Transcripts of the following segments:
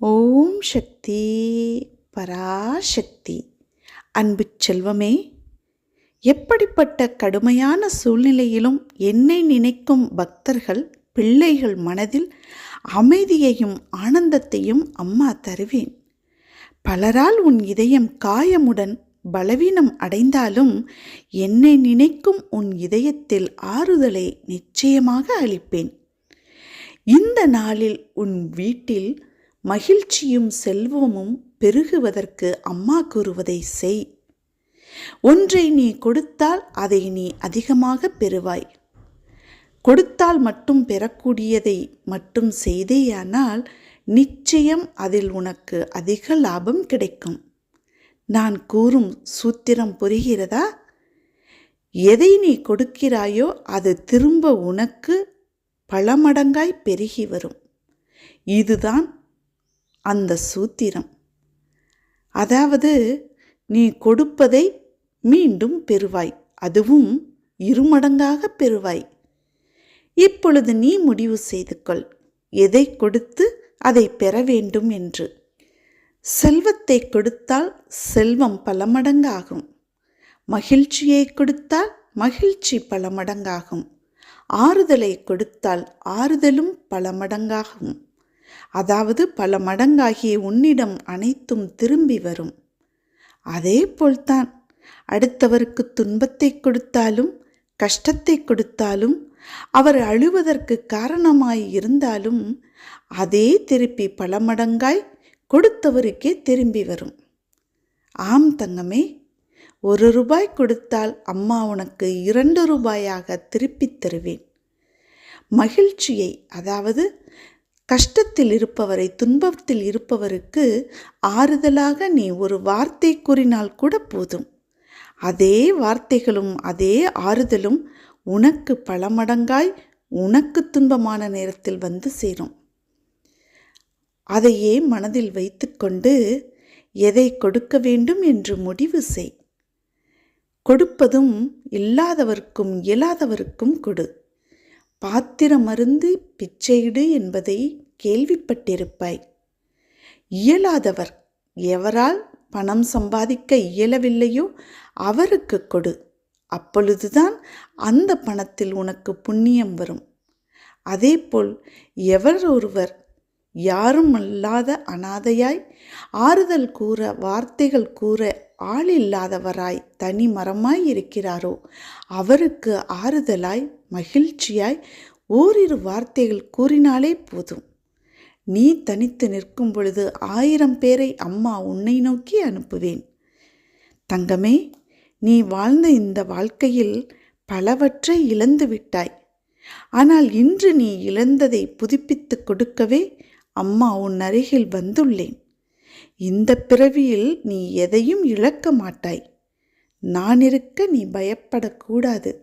ஓம் சக்தி பராசக்தி. அன்பு செல்வமே எப்படிப்பட்ட கடுமையான சூழ்நிலையிலும் என்னை நினைக்கும் பக்தர்கள் பிள்ளைகள் மனதில் அமைதியையும் ஆனந்தத்தையும் அம்மா தருவேன். பலரால் உன் இதயம் காயமுடன் பலவீனம் அடைந்தாலும் என்னை நினைக்கும் உன் இதயத்தில் ஆறுதலை நிச்சயமாக அளிப்பேன். இந்த நாளில் உன் வீட்டில் மகிழ்ச்சியும் செல்வமும் பெருகுவதற்கு அம்மா கூறுவதை செய். ஒன்றை நீ கொடுத்தால் அதை நீ அதிகமாக பெறுவாய். கொடுத்தால் மட்டும் பெறக்கூடியதை மட்டும் செய்தேயானால் நிச்சயம் அதில் உனக்கு அதிக லாபம் கிடைக்கும். நான் கூறும் சூத்திரம் புரிகிறதா? எதை நீ கொடுக்கிறாயோ அது திரும்ப உனக்கு பல மடங்காய் பெருகி வரும். இதுதான் அந்த சூத்திரம். அதாவது நீ கொடுப்பதை மீண்டும் பெறுவாய் அதுவும் இருமடங்காக பெறுவாய். இப்பொழுது நீ முடிவு செய்து கொள் எதை கொடுத்து அதை பெற வேண்டும் என்று. செல்வத்தை கொடுத்தால் செல்வம் பல மடங்காகும். மகிழ்ச்சியை கொடுத்தால் மகிழ்ச்சி பல மடங்காகும். ஆறுதலை கொடுத்தால் ஆறுதலும் பல மடங்காகும். அதாவது பல மடங்காகிய உன்னிடம் அனைத்தும் திரும்பி வரும். அதே போல்தான் அடுத்தவருக்கு துன்பத்தை கொடுத்தாலும் கஷ்டத்தை கொடுத்தாலும் அவர் அழுவதற்கு காரணமாய் இருந்தாலும் அதே திருப்பி பல மடங்காய் கொடுத்தவருக்கே திரும்பி வரும். ஆம் தங்கமே ஒரு ரூபாய் கொடுத்தால் அம்மா உனக்கு இரண்டு ரூபாயாக திருப்பித் தருவேன். மகிழ்ச்சியை அதாவது கஷ்டத்தில் இருப்பவரை துன்பத்தில் இருப்பவருக்கு ஆறுதலாக நீ ஒரு வார்த்தை கூறினால் கூட போதும். அதே வார்த்தைகளும் அதே ஆறுதலும் உனக்கு பல மடங்காய் உனக்கு துன்பமான நேரத்தில் வந்து சேரும். அதையே மனதில் வைத்துக்கொண்டு எதை கொடுக்க வேண்டும் என்று முடிவு செய். கொடுப்பதும் இல்லாதவர்க்கும் இயலாதவருக்கும் கொடு. பாத்திரமருந்து பிச்சையிடு என்பதை கேள்விப்பட்டிருப்பாய். இயலாதவர் எவரால் பணம் சம்பாதிக்க இயலவில்லையோ அவருக்கு கொடு. அப்பொழுதுதான் அந்த பணத்தில் உனக்கு புண்ணியம் வரும். அதேபோல் எவர் ஒருவர் யாரும் அல்லாத அனாதையாய் ஆறுதல் கூற வார்த்தைகள் கூற ஆள் இல்லாதவராய் தனி மரமாய் இருக்கிறாரோ? அவருக்கு ஆறுதலாய் மகிழ்ச்சியாய் ஓரிரு வார்த்தைகள் கூறினாலே போதும். நீ தனித்து நிற்கும் பொழுது ஆயிரம் பேரை அம்மா உன்னை நோக்கி அனுப்புவேன். தங்கமே நீ வாழ்ந்த இந்த வாழ்க்கையில் பலவற்றை இழந்து விட்டாய் ஆனால் இன்று நீ இழந்ததை புதுப்பித்து கொடுக்கவே அம்மா உன் அருகில் வந்துள்ளேன். இந்த பிறவியில் நீ எதையும் இழக்க மாட்டாய். நான் இருக்க நீ பயப்படக்கூடாது.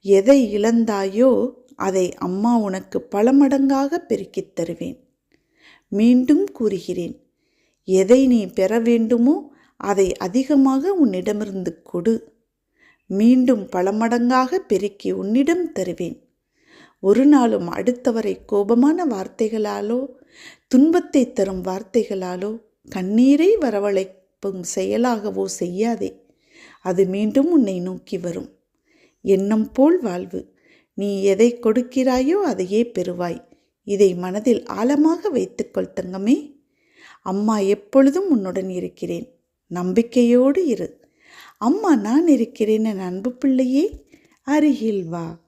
எதை இழந்தாயோ அதை அம்மா உனக்கு பல மடங்காக பெருக்கித் தருவேன். மீண்டும் கூறுகிறேன் எதை நீ பெற வேண்டுமோ அதை அதிகமாக உன்னிடமிருந்து கொடு. மீண்டும் பல மடங்காக பெருக்கி உன்னிடம் தருவேன். ஒரு நாளும் அடுத்தவரை கோபமான வார்த்தைகளாலோ துன்பத்தை தரும் வார்த்தைகளாலோ கண்ணீரை வரவழைப்பும் செயலாகவோ செய்யாதே. அது மீண்டும் உன்னை நோக்கி வரும். எண்ணம் போல் வாழ்வு. நீ எதை கொடுக்கிறாயோ அதையே பெறுவாய். இதை மனதில் ஆழமாக வைத்துக்கொள் தங்கமே. அம்மா எப்பொழுதும் உன்னுடன் இருக்கிறேன். நம்பிக்கையோடு இரு. அம்மா நான் இருக்கிறேன் என் அன்பு பிள்ளையே. அருகில் வா.